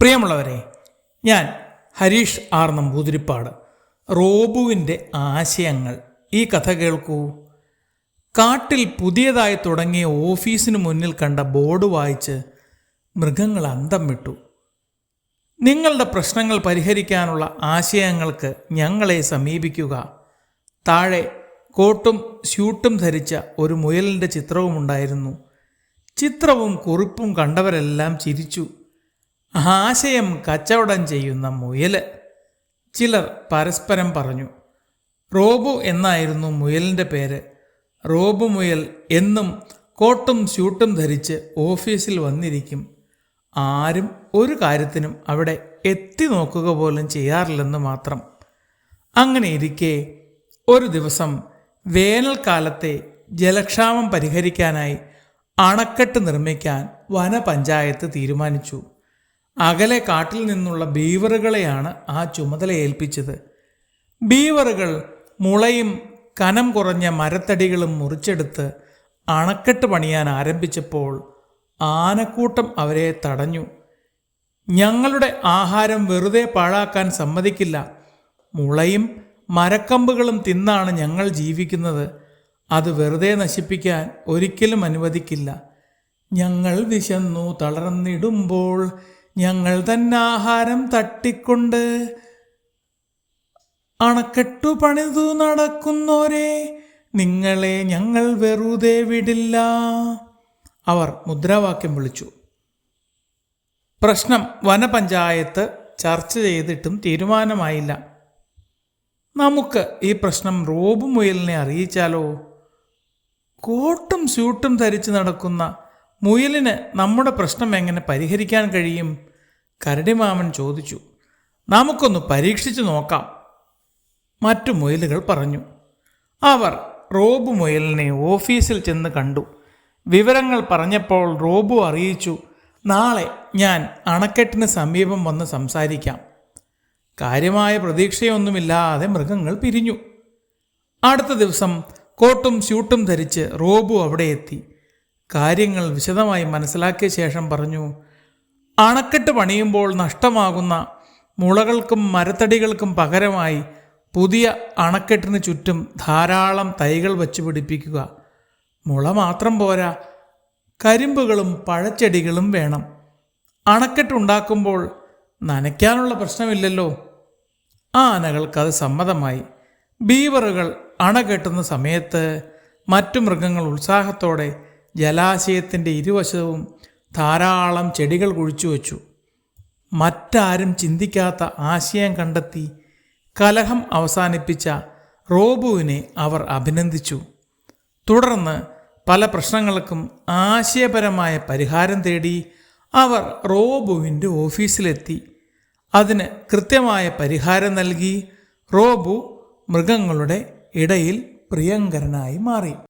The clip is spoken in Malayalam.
പ്രിയമുള്ളവരെ ഞാൻ ഹരീഷ് ആർ നമ്പൂതിരിപ്പാട് റോബുവിന്റെ ആശയങ്ങൾ. ഈ കഥ കേൾക്കൂ. കാട്ടിൽ പുതിയതായി തുടങ്ങിയ ഓഫീസിന് മുന്നിൽ കണ്ട ബോർഡ് വായിച്ച് മൃഗങ്ങൾ അന്തം വിട്ടു. നിങ്ങളുടെ പ്രശ്നങ്ങൾ പരിഹരിക്കാനുള്ള ആശയങ്ങൾക്ക് ഞങ്ങളെ സമീപിക്കുക. താഴെ കോട്ടും സ്യൂട്ടും ധരിച്ച ഒരു മുയലിന്റെ ചിത്രവുമുണ്ടായിരുന്നു. ചിത്രവും കുറിപ്പും കണ്ടവരെല്ലാം ചിരിച്ചു. ആശയം കച്ചവടം ചെയ്യുന്ന മുയൽ. ചിലർ പരസ്പരം പറഞ്ഞു റോബു എന്നായിരുന്നു മുയലിന്റെ പേര്. റോബു മുയൽ എന്നും കോട്ടും ഷൂട്ടും ധരിച്ച് ഓഫീസിൽ വന്നിരിക്കും. ആരും ഒരു കാര്യത്തിനും അവിടെ എത്തി നോക്കുക പോലും ചെയ്യാറില്ലെന്ന് മാത്രം. അങ്ങനെ ഇരിക്കെ ഒരു ദിവസം വേനൽക്കാലത്തെ ജലക്ഷാമം പരിഹരിക്കാനായി അണക്കെട്ട് നിർമ്മിക്കാൻ വനപഞ്ചായത്ത് തീരുമാനിച്ചു. അകലെ കാട്ടിൽ നിന്നുള്ള ബീവറുകളെയാണ് ആ ചുമതല ഏൽപ്പിച്ചത്. ബീവറുകൾ മുളയും കനം കുറഞ്ഞ മരത്തടികളും മുറിച്ചെടുത്ത് അണക്കെട്ട് പണിയാൻ ആരംഭിച്ചപ്പോൾ ആനക്കൂട്ടം അവരെ തടഞ്ഞു. ഞങ്ങളുടെ ആഹാരം വെറുതെ പാഴാക്കാൻ സമ്മതിക്കില്ല. മുളയും മരക്കമ്പുകളും തിന്നാണ് ഞങ്ങൾ ജീവിക്കുന്നത്. അത് വെറുതെ നശിപ്പിക്കാൻ ഒരിക്കലും അനുവദിക്കില്ല. ഞങ്ങൾ വിശന്നു തളർന്നിടുമ്പോൾ ഞങ്ങൾ തന്നെ ആഹാരം തട്ടിക്കൊണ്ട് അണക്കെട്ടു പണിതു നടക്കുന്നോരെ നിങ്ങളെ ഞങ്ങൾ വെറുതെ വിടില്ല. അവർ മുദ്രാവാക്യം വിളിച്ചു. പ്രശ്നം വനപഞ്ചായത്ത് ചർച്ച ചെയ്തിട്ടും തീരുമാനമായില്ല. നമുക്ക് ഈ പ്രശ്നം റോബ് മുയലിനെ അറിയിച്ചാലോ? കോട്ടും സ്യൂട്ടും ധരിച്ച് നടക്കുന്ന മുയലിന് നമ്മുടെ പ്രശ്നം എങ്ങനെ പരിഹരിക്കാൻ കഴിയും? കരടിമാമൻ ചോദിച്ചു. നമുക്കൊന്ന് പരീക്ഷിച്ചു നോക്കാം. മറ്റു മുയലുകൾ പറഞ്ഞു. അവർ റോബു മുയലിനെ ഓഫീസിൽ ചെന്ന് കണ്ടു. വിവരങ്ങൾ പറഞ്ഞപ്പോൾ റോബു അറിയിച്ചു നാളെ ഞാൻ അണക്കെട്ടിന് സമീപം വന്ന് സംസാരിക്കാം. കാര്യമായ പ്രതീക്ഷയൊന്നുമില്ലാതെ മൃഗങ്ങൾ പിരിഞ്ഞു. അടുത്ത ദിവസം കോട്ടും സ്യൂട്ടും ധരിച്ച് റോബു അവിടെ എത്തി. കാര്യങ്ങൾ വിശദമായി മനസ്സിലാക്കിയ ശേഷം പറഞ്ഞു അണക്കെട്ട് പണിയുമ്പോൾ നഷ്ടമാകുന്ന മുളകൾക്കും മരത്തടികൾക്കും പകരമായി പുതിയ അണക്കെട്ടിന് ചുറ്റും ധാരാളം തൈകൾ വച്ചു പിടിപ്പിക്കുക. മുള മാത്രം പോരാ കരിമ്പുകളും പഴച്ചെടികളും വേണം. അണക്കെട്ടുണ്ടാക്കുമ്പോൾ നനയ്ക്കാനുള്ള പ്രശ്നമില്ലല്ലോ. ആനകൾക്കത് സമ്മതമായി. ബീവറുകൾ അണ കെട്ടുന്ന സമയത്ത് മറ്റു മൃഗങ്ങൾ ഉത്സാഹത്തോടെ ജലാശയത്തിന്റെ ഇരുവശവും ധാരാളം ചെടികൾ കുഴിച്ചു വച്ചു. മറ്റാരും ചിന്തിക്കാത്ത ആശയം കണ്ടെത്തി കലഹം അവസാനിപ്പിച്ച റോബുവിനെ അവർ അഭിനന്ദിച്ചു. തുടർന്ന് പല പ്രശ്നങ്ങൾക്കും ആശയപരമായ പരിഹാരം തേടി അവർ റോബുവിന്റെ ഓഫീസിലെത്തി. അതിന് കൃത്യമായ പരിഹാരം നൽകി റോബു മൃഗങ്ങളുടെ ഇടയിൽ പ്രിയങ്കരനായി മാറി.